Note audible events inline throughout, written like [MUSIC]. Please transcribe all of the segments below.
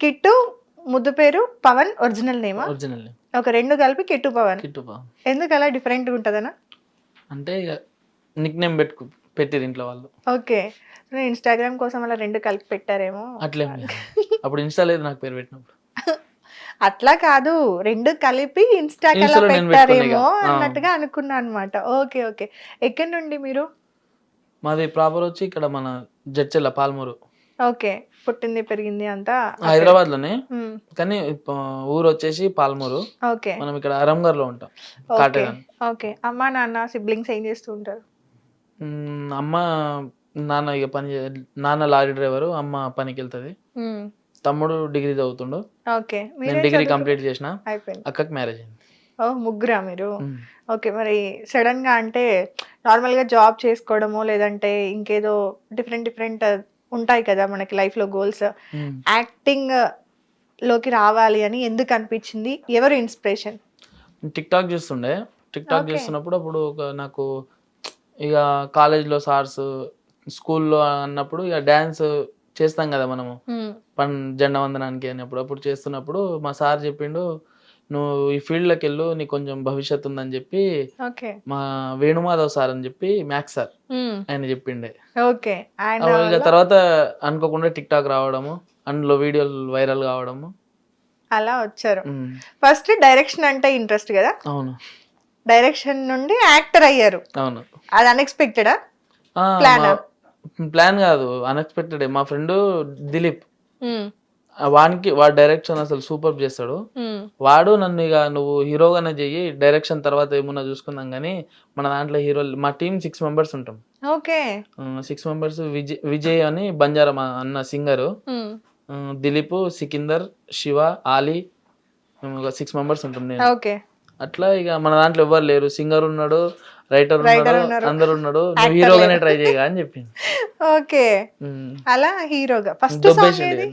Kit ముద్దు పేరు Pawan original నేమా? Original ఒక రెండు కలిపి కిట్టు పవన్. కిట్టు పా ఎందుకు అలా డిఫరెంట్గా ఉంటుందనా అంటే ఇక నిక్ నేమ్ పెట్టుకు పెట్టిరు ఇంట్లో వాళ్ళు. ఓకే. నేను ఇన్స్టాగ్రామ్ కోసం అలా రెండు కలిపి పెట్టారేమో. అట్లేం అప్పుడు ఇన్స్టా లేదు నాకు పేరు పెట్టినప్పుడు. [LAUGHS] అట్లా కాదు. రెండు కలిపి ఇన్స్టాకి అలా నేను పెట్టారేమో. అన్నట్టుగా అనుకున్నా అనమాట ఓకే ఓకే. ఎక్కడి నుండి మీరు? మాది ప్రాపర్ వచ్చి ఇక్కడ మన జడ్చెల్ల పాల్మూరు. ఓకే పుట్టింది పెరిగింది అంతా హైదరాబాద్లోనే మ్మ్. కానీ ఊరు వచ్చేసి పాల్మూరు. ఓకే. మనం ఇక్కడ అరంగర్లో ఉంటాం ఓకే అమ్మా నాన్న సిబ్లింగ్స్ ఏం చేస్తూ ఉంటారు? మ్మ్, అమ్మ నాన్న ఇక పని చే- నాన్న లారీ డ్రైవరు అమ్మ పనికి వెళ్తుంది మ్మ్. తమ్ముడు డిగ్రీ చదువుతుండు. ఓకే నేను మీరేం డిగ్రీ చదువుకు- కంప్లీట్ చేసిన అయిపోయింది. అక్కకి మ్యారేజ్ అయింది. ఓ ముగ్గురా మీరు? మ్మ్. ఓకే మరి సడన్గా అంటే నార్మల్గా జాబ్ చేసుకోవడమో లేదంటే ఇంకేదో డిఫరెంట్ డిఫరెంట్ ఉంటాయి కదా మనకి లైఫ్లో గోల్స్. యాక్టింగ్లోకి రావాలి అని ఎందుకు అనిపించింది? ఎవరు ఇన్స్పిరేషన్ టిక్ టాక్ చేస్తుండే. Tik tok. చేస్తున్నప్పుడు అప్పుడు ఒక నాకు ఇక కాలేజ్లో సార్స్ స్కూల్లో అన్నప్పుడు ఇక డ్యాన్స్ చేస్తాం కదా మనము. పన్ జెండా వందనానికి అన్నప్పుడు అప్పుడు చేస్తున్నప్పుడు మా సార్ చెప్పిండు నువ్వు ఈ ఫీల్డ్లోకి వెళ్ళు నీకు కొంచెం భవిష్యత్తు ఉందని చెప్పి ఓకే. మా వేణుమాధవ్ సార్ అని చెప్పి మ్యాథ్స్ సార్ ఆయన చెప్పిండే. ఓకే. ఇక తర్వాత అనుకోకుండా టిక్ టాక్ రావడము అందులో వీడియోలు వైరల్ కావడము. అలా వచ్చారు. ఫస్ట్ డైరెక్షన్ అంటే ఇంట్రెస్ట్ కదా? అవును. డైరెక్షన్ నుండి యాక్టర్ అయ్యారు. అవును. అది అన్ఎక్స్పెక్టెడా? మా- ప్లాన్ కాదు అన్ఎక్స్పెక్టెడ్ మా ఫ్రెండ్ దిలీప్. వానికి వాడు డైరెక్షన్ అసలు సూపర్ చేస్తాడు. వాడు నన్ను ఇక నువ్వు హీరోగానే చెయ్యి డైరెక్షన్ తర్వాత ఏమున్నా చూసుకుందాం కానీ మన దాంట్లో హీరో మా టీం సిక్స్ మెంబర్స్ ఉంటాం. Okay. Six members Vijay Vijay అని బంజారా మా అన్న సింగరు. దిలీప్ సికిందర్ శివ ఆలీ మేము ఒక సిక్స్ మెంబర్స్ ఉంటాం నేను. ఓకే. అట్లా ఇక మన దాంట్లో ఎవ్వరు లేరు. సింగర్ ఉన్నాడు రైటర్ ఉన్నాడు. అందరు ఉన్నాడు. నువ్వు హీరోగానే. ట్రై చేయగా అని చెప్పింది ఓకే. అలా హీరోగా. ఫస్ట్ సాంగ్ దొబ్బేసిండు ఏది?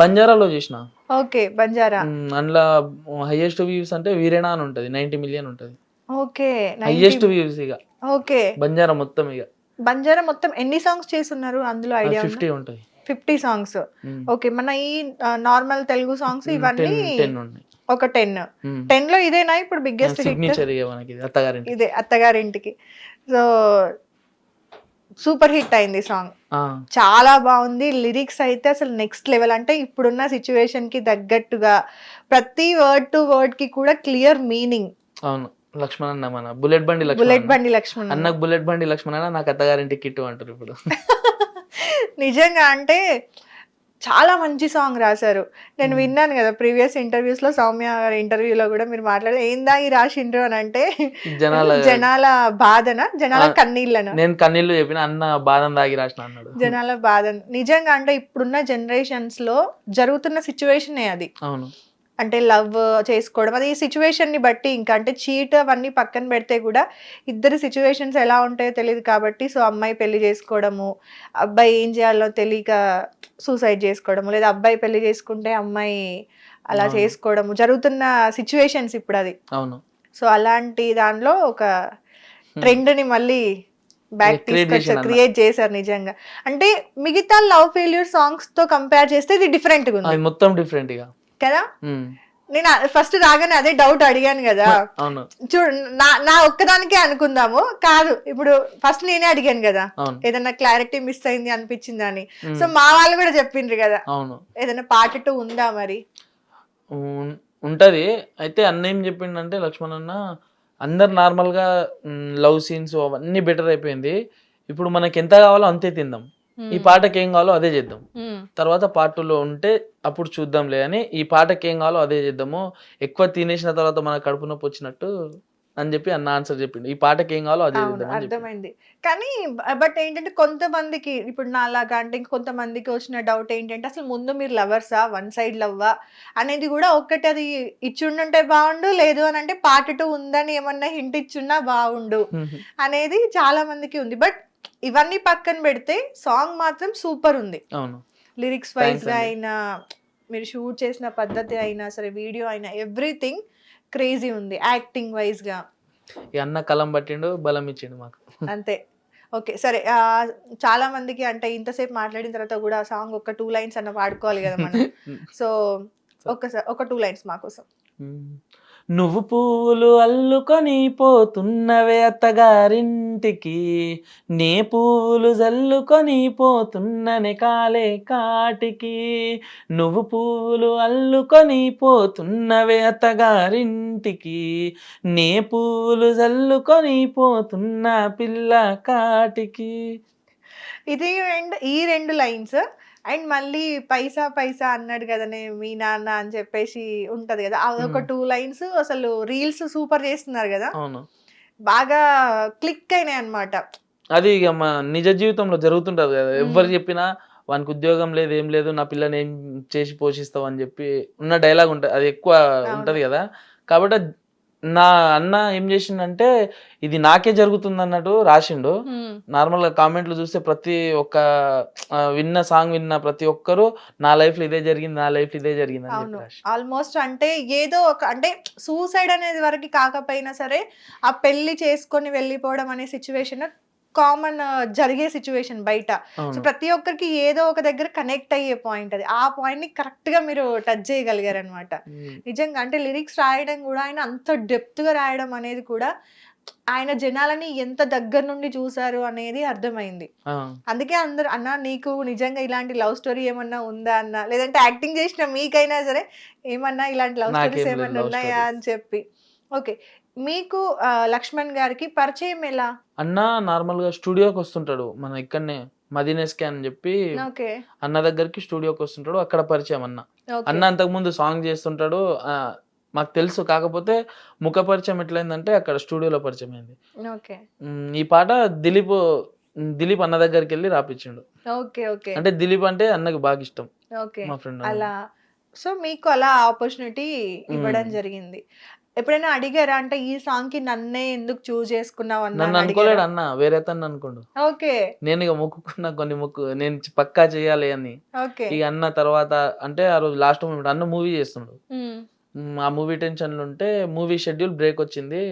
బంజారాలో చేసిన. ఓకే బంజారా? అందులో హైయెస్ట్ వ్యూస్ అంటే వీరేనా అని ఉంటది నైన్టీ మిలియన్ ఉంటది. ఓకే హైయెస్ట్ వ్యూస్ ఇక. ఓకే. బంజారా మొత్తం ఇక. బంజారా మొత్తం ఎన్ని సాంగ్స్ చేస్తున్నారు అందులో ఐడియా ఫిఫ్టీ ఉంటది. ఫిఫ్టీ సాంగ్స్ ఓకే మన ఈ నార్మల్ తెలుగు సాంగ్స్ ఇవన్నీ ఒక టెన్ టెన్లో ఇదేనా ఇప్పుడు బిగ్గెస్ట్ సిగ్నేచర్ ఇదే అత్తగారింటికి. సో సూపర్ హిట్ అయింది సాంగ్. చాలా బాగుంది. లిరిక్స్ అయితే అసలు నెక్స్ట్ లెవెల్. అంటే ఇప్పుడున్న సిచ్యువేషన్కి తగ్గట్టుగా ప్రతి వర్డ్ టు వర్డ్కి కూడా క్లియర్ మీనింగ్ అవును. లక్ష్మణ్ అన్న మన. బుల్లెట్ బండి బుల్లెట్ బండి లక్ష్మణ్ అన్న. అన్నకు బుల్లెట్ బండి లక్ష్మణ్ అన్న నాకు అత్తగారింటి కిట్టు అంటారు ఇప్పుడు. [LAUGHS] నిజంగా అంటే చాలా మంచి సాంగ్ రాశారు. నేను విన్నాను కదా ప్రీవియస్ ఇంటర్వ్యూస్లో సౌమ్య గారి ఇంటర్వ్యూలో కూడా మీరు మాట్లాడే ఏందా ఈ రాసిండ్రు అని అంటే జనాల [LAUGHS] జనాల బాధన జనాల కన్నీళ్ళన. నేను కన్నీళ్ళు చెప్పిన అన్న బాదం దాగి రాసిన అన్నాడు. జనాల బాధ నిజంగా అంటే ఇప్పుడున్న జనరేషన్స్లో జరుగుతున్న సిచ్యువేషన్ అది. అవును. అంటే లవ్ చేసుకోవడం అది సిచ్యువేషన్ని బట్టి ఇంకా. అంటే చీట్ అవన్నీ పక్కన పెడితే కూడా ఇద్దరు సిచ్యువేషన్స్ ఎలా ఉంటాయో తెలియదు కాబట్టి సో అమ్మాయి పెళ్ళి చేసుకోవడము అబ్బాయి ఏం చేయాలో తెలియక సూసైడ్ చేసుకోవడము లేదా అబ్బాయి పెళ్ళి చేసుకుంటే అమ్మాయి అలా. చేసుకోవడము జరుగుతున్న సిచ్యువేషన్స్ ఇప్పుడు అది. అవును. సో అలాంటి దానిలో ఒక ట్రెండ్ని మళ్ళీ బ్యాక్ తీసుకొచ్చారు. క్రియేట్ చేశారు నిజంగా. అంటే మిగతా లవ్ ఫెయిల్యూర్ సాంగ్స్తో కంపేర్ చేస్తే ఇది డిఫరెంట్గా ఉంది మొత్తం డిఫరెంట్ ఇక కదా? నేను ఫస్ట్ రాగానే అదే డౌట్ అడిగాను కదా. అవును. చూడు నా నా ఒక్కదానికే అనుకుందాము. కాదు ఇప్పుడు ఫస్ట్ నేనే అడిగాను కదా. ఏదైనా క్లారిటీ మిస్ అయింది అనిపించింది అని. సో మా వాళ్ళు కూడా చెప్పిండ్రు కదా. అవును. ఏదైనా పార్ట్ టూ ఉందా మరి? ఉంటది. అయితే అన్న ఏం చెప్పిండంటే లక్ష్మణ్ అన్న అందరు నార్మల్గా లవ్ సీన్స్ అవన్నీ బెటర్ అయిపోయింది. ఇప్పుడు మనకి ఎంత కావాలో అంతే తిందాం. ఈ పాటకి ఏం కావాలో అదే చేద్దాం. తర్వాత పార్ట్లో ఉంటే అప్పుడు చూద్దాంలే అని ఈ పాటకి ఏం కావాలో అదే చేద్దాము. ఎక్కువ తినేసిన తర్వాత మన కడుపు నొప్పి వచ్చినట్టు అని చెప్పి అన్న ఆన్సర్ చెప్పిండు. ఈ పాటకి ఏం కావాలో అదే. అర్థమైంది. కానీ బట్ ఏంటంటే కొంతమందికి ఇప్పుడు నాలాగా అంటే ఇంక కొంతమందికి వచ్చిన డౌట్ ఏంటంటే అసలు ముందు మీరు లవర్సా? వన్ సైడ్ లవ్వా? అనేది కూడా ఒక్కటి అది ఇచ్చుండుంటే బాగుండు లేదు అని అంటే పార్ట్ టూ ఉందని ఏమన్నా హింట్ ఇచ్చున్నా బాగుండు అనేది చాలా మందికి ఉంది. బట్ ఇవన్నీ పక్కన పెడితే సాంగ్ మాత్రం సూపర్ ఉంది. అవును. లిరిక్స్ వైజ్గా. అయినా మీరు షూట్ చేసిన పద్ధతి అయినా సరే వీడియో అయినా ఎవ్రీథింగ్ క్రేజీ ఉంది యాక్టింగ్ వైజ్గా. అన్న కలం పట్టిండు బలం ఇచ్చిండు మాకు. అంతే. ఓకే సరే చాలా మందికి అంటే ఇంతసేపు మాట్లాడిన తర్వాత కూడా సాంగ్ ఒక టూ లైన్స్ అన్న పాడుకోవాలి కదా మనం. [LAUGHS] సో ఒకసారి ఒక టూ లైన్స్ మా కోసం. నువ్వు పువ్వులు అల్లుకొని పోతున్నవే అత్తగారింటికి. నే పువ్వులు జల్లుకొని పోతున్ననే కాలే కాటికి. నువ్వు పువ్వులు అల్లుకొని పోతున్నవే అత్తగారింటికి. నే పువ్వులు జల్లుకొని పోతున్న పిల్ల కాటికి. ఇది అండ్ ఈ రెండు లైన్స్. అండ్ మళ్ళీ పైసా పైసా అన్నాడు కదనే మీ నాన్న అని చెప్పేసి ఉంటది కదా అదొక. టూ లైన్స్ అసలు రీల్స్ సూపర్ చేస్తున్నారు కదా. అవును. బాగా క్లిక్ అయినాయి అన్నమాట. అది ఇక మా నిజ జీవితంలో జరుగుతుంటది కదా. ఎవరు చెప్పినా వానికి ఉద్యోగం లేదు ఏం లేదు నా పిల్లని ఏం చేసి పోషిస్తావు అని చెప్పి ఉన్న డైలాగ్ ఉంటది అది ఎక్కువ ఉంటది కదా. కాబట్టి నా అన్న ఏం చేసిండంటే ఇది నాకే జరుగుతుంది అన్నట్టు రాసిండు. నార్మల్గా కామెంట్లు చూస్తే ప్రతి ఒక్క విన్న సాంగ్ విన్న ప్రతి ఒక్కరు నా లైఫ్లో ఇదే జరిగింది నా లైఫ్ ఇదే జరిగింది అని ఆల్మోస్ట్ అంటే ఏదో ఒక అంటే సూసైడ్ అనేది వరకు కాకపోయినా సరే ఆ పెళ్ళి చేసుకొని వెళ్ళిపోవడం అనే సిచ్యువేషన్ కామన్ జరిగే సిచ్యువేషన్ బయట. సో ప్రతి ఒక్కరికి ఏదో ఒక దగ్గర కనెక్ట్ అయ్యే పాయింట్ అది. ఆ పాయింట్ని కరెక్ట్గా మీరు టచ్ చేయగలిగారు అనమాట నిజంగా అంటే లిరిక్స్ రాయడం కూడా ఆయన అంత డెప్త్గా రాయడం అనేది కూడా ఆయన జనాలని ఎంత దగ్గర నుండి చూసారు అనేది అర్థమైంది. అందుకే అందరు అన్న నీకు నిజంగా ఇలాంటి లవ్ స్టోరీ ఏమన్నా ఉందా అన్న? లేదంటే యాక్టింగ్ చేసిన మీకైనా సరే ఏమన్నా ఇలాంటి లవ్ స్టోరీస్ ఏమన్నా ఉన్నాయా. అని చెప్పి. ఓకే మీకు లక్ష్మణ్ గారికి పరిచయం ఎలా? అన్న నార్మల్గా స్టూడియోకి వస్తుంటాడు. మన ఇక్కడనే మదీనేస్కి అని చెప్పి ఓకే. అన్న దగ్గరికి స్టూడియోకి వస్తుంటాడు. అక్కడ పరిచయం అన్న. అన్న అంతకుముందు సాంగ్ చేస్తుంటాడు. మాకు తెలుసు. కాకపోతే ముఖ పరిచయం ఎట్లయిందంటే అక్కడ స్టూడియోలో పరిచయం అయింది ఈ పాట దిలీప్ దిలీప్ అన్న దగ్గరికి వెళ్ళి ఓకే అంటే దిలీప్ అంటే అన్నకి బాగా ఇష్టం. ఓకే. మా ఫ్రెండ్ అలా. సో మీకు అలా ఆపర్చునిటీ ఇవ్వడం. జరిగింది. ఎప్పుడైనా అడిగారా? అంటే ఈ సాంగ్కి నన్నే ఎందుకు చూస్ చేసుకున్నావు అన్న నన్ను అని అనుకోలేడు? అన్న వేరే తను అనుకోండు. ఓకే. నేను ఇక మొక్కుకున్న కొన్ని మొక్కు నేను పక్కా చేయాలి అని. ఓకే. ఇక అన్న తర్వాత అంటే ఆ రోజు లాస్ట్ మూమెంట్ అన్న మూవీ. మ్, ఆ మూవీ టెన్షన్లు ఉంటే మూవీ షెడ్యూల్ బ్రేక్ వచ్చింది.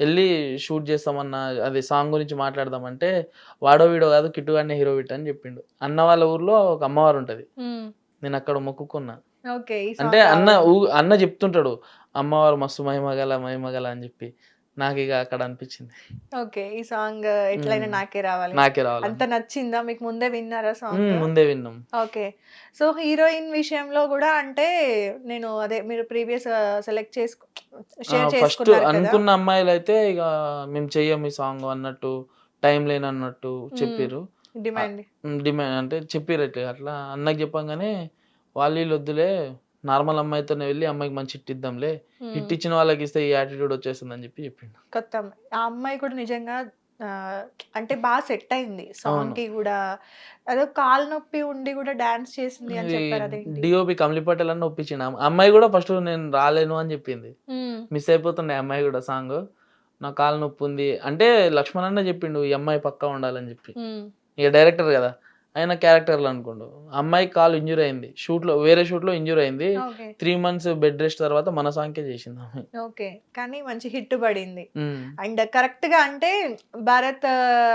వెళ్ళి షూట్ చేస్తామన్న అది సాంగ్ గురించి మాట్లాడదామంటే వాడో వీడో కాదు కిట్టుగానే హీరో విట్ అని చెప్పిండు. అన్న వాళ్ళ ఊర్లో ఒక అమ్మవారు ఉంటది. నేను అక్కడ మొక్కుకున్నా. అంటే అన్న అన్న చెప్తుంటాడు అమ్మవారు మస్తు మహిమగల మహిమగల అని చెప్పి. నాకు ఇక అక్కడ అనిపించింది. ఓకే ఈ సాంగ్ ఎట్లయినా. నాకే రావాలి. నాకే రావాలి. అంత నచ్చిందా? మీకు ముందే విన్నారా సాంగ్ ముందే విన్నాం. ఓకే. సో హీరోయిన్ విషయంలో కూడా అంటే నేను అదే మీరు ప్రీవియస్ సెలెక్ట్ చేసుకు ఫస్ట్ అనుకున్న అమ్మాయిలు అయితే ఇక మేము చెయ్యం ఈ సాంగ్ అన్నట్టు టైం లేని అన్నట్టు చెప్పారు డిమాండ్. డిమాండ్ అంటే చెప్పారు అట్లా అన్నకి చెప్పంగానే వాళ్ళు వీళ్ళు వద్దులే నార్మల్ అమ్మాయితోనే వెళ్ళి అమ్మాయికి మంచి హిట్ ఇద్దాంలే. హిట్ ఇచ్చిన వాళ్ళకి ఇస్తే ఈ యాటిట్యూడ్ వచ్చేస్తుంది అని చెప్పి చెప్పిండు. కొత్త అమ్మాయి. ఆ అమ్మాయి కూడా నిజంగా ఆ, అంటే బాగా సెట్ అయింది. సాంగ్. కి కూడా. అదో కాలు నొప్పి ఉండి కూడా డాన్స్ చేసింది అని చెప్పారు అదేంటి? డిఓపి కమలి పటేల్ అని ఒప్పించిండు. ఆ అమ్మాయి కూడా ఫస్ట్ నేను రాలేను అని చెప్పింది. మిస్ అయిపోతుండే ఆ అమ్మాయి కూడా సాంగ్ నా కాలు నొప్పి ఉంది. అంటే లక్ష్మణ్ అన్న చెప్పిండు ఈ అమ్మాయి పక్కా ఉండాలని చెప్పి. ఇక డైరెక్టర్ కదా. ఆయన క్యారెక్టర్లు అనుకోండు అమ్మాయి కాలు ఇంజూర్ అయింది. షూట్లో వేరే షూట్లో ఇంజూర్ అయింది. త్రీ మంత్స్ బెడ్ రెస్ట్ తర్వాత మన సాంగ్కే చేసింది ఓకే. కానీ మంచి హిట్ పడింది. అండ్ కరెక్ట్గా అంటే భారత్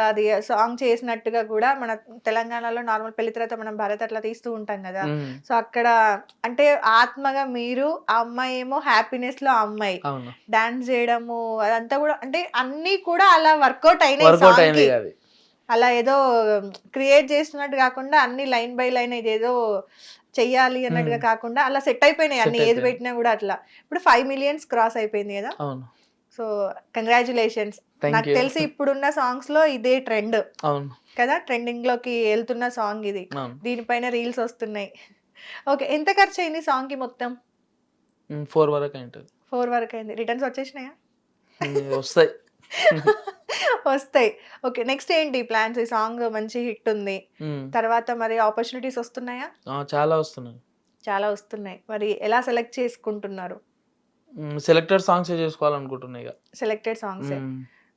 అది సాంగ్ చేసినట్టుగా కూడా మన తెలంగాణలో నార్మల్ పెళ్ళి తర్వాత మనం భారత్ అట్లా తీస్తూ ఉంటాం కదా. సో అక్కడ అంటే ఆత్మగా మీరు ఆ అమ్మాయి ఏమో హ్యాపీనెస్లో అమ్మాయి. డాన్స్ చేయడము అదంతా కూడా అంటే అన్ని కూడా అలా వర్కౌట్ అయినాయి అలా ఏదో క్రియేట్ చేస్తున్నట్టు కాకుండా అన్ని లైన్ బై లైన్ ఇదేదో చెయ్యాలి అన్నట్టుగా. కాకుండా అలా సెట్ అయిపోయినాయి అన్ని ఏది. పెట్టినా కూడా అట్లా. ఇప్పుడు ఫైవ్ మిలియన్స్ క్రాస్ అయిపోయింది కదా. సో కంగ్రాచులేషన్స్ నాకు తెలిసి ఇప్పుడున్న సాంగ్స్లో ఇదే ట్రెండ్ కదా ట్రెండింగ్లోకి వెళ్తున్న సాంగ్ ఇది. దీనిపైన రీల్స్ వస్తున్నాయి. ఓకే ఎంత ఖర్చు అయింది సాంగ్కి మొత్తం? ఫోర్ వరకు అయింటది. ఫోర్ వరకు అయింది. రిటర్న్స్ వచ్చేసినాయా? వస్తాయి. [LAUGHS] వస్తాయి. ఓకే నెక్స్ట్ ఏంటి? ప్లాన్స్ ఈ సాంగ్ మంచి హిట్ ఉంది. ఉమ్. తర్వాత మరి ఆపర్చునిటీస్ వస్తున్నాయా? ఆ, చాలా వస్తున్నాయి. చాలా వస్తున్నాయి. మరి ఎలా సెలెక్ట్ చేసుకుంటున్నారు? సెలెక్టెడ్ సాంగ్స్ చేసుకోవాలనుకుంటున్నా ఇక. సెలెక్టెడ్ సాంగ్స్ ఉమ్.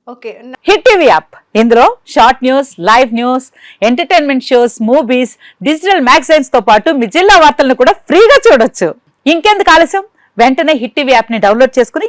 ఓకే హిట్ టీవీ యాప్ ఇందులో short news live news entertainment shows movies digital మ్యాగజైన్స్తో పాటు మీ జిల్లా వార్తలను కూడా ఫ్రీగా చూడొచ్చు. ఇంకెందుకు ఆలస్యం? వెంటనే హిట్ టీవీ యాప్ని డౌన్లోడ్ చేసుకుని